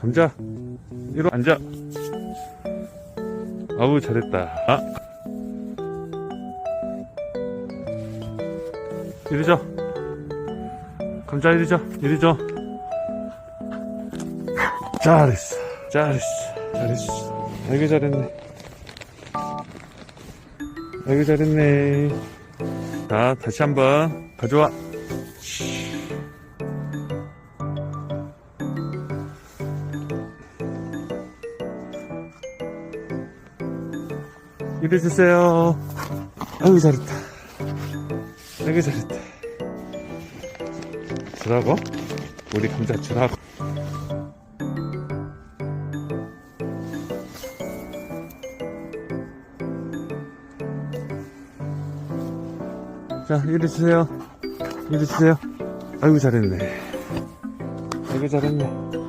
감자. 이리 와, 앉아. 아우 잘했다. 아. 이리 줘 감자 이리 줘 이리 줘 잘했어. 잘했어. 잘했어. 아이고 잘했네. 아이고 잘했네. 자 다시 한번 가져와 이리 주세요. 아이고 잘했다. 아이고 잘했다. 주라고? 우리 감자 주라고. 자 이리 주세요. 이리 주세요. 아이고 잘했네. 아이고 잘했네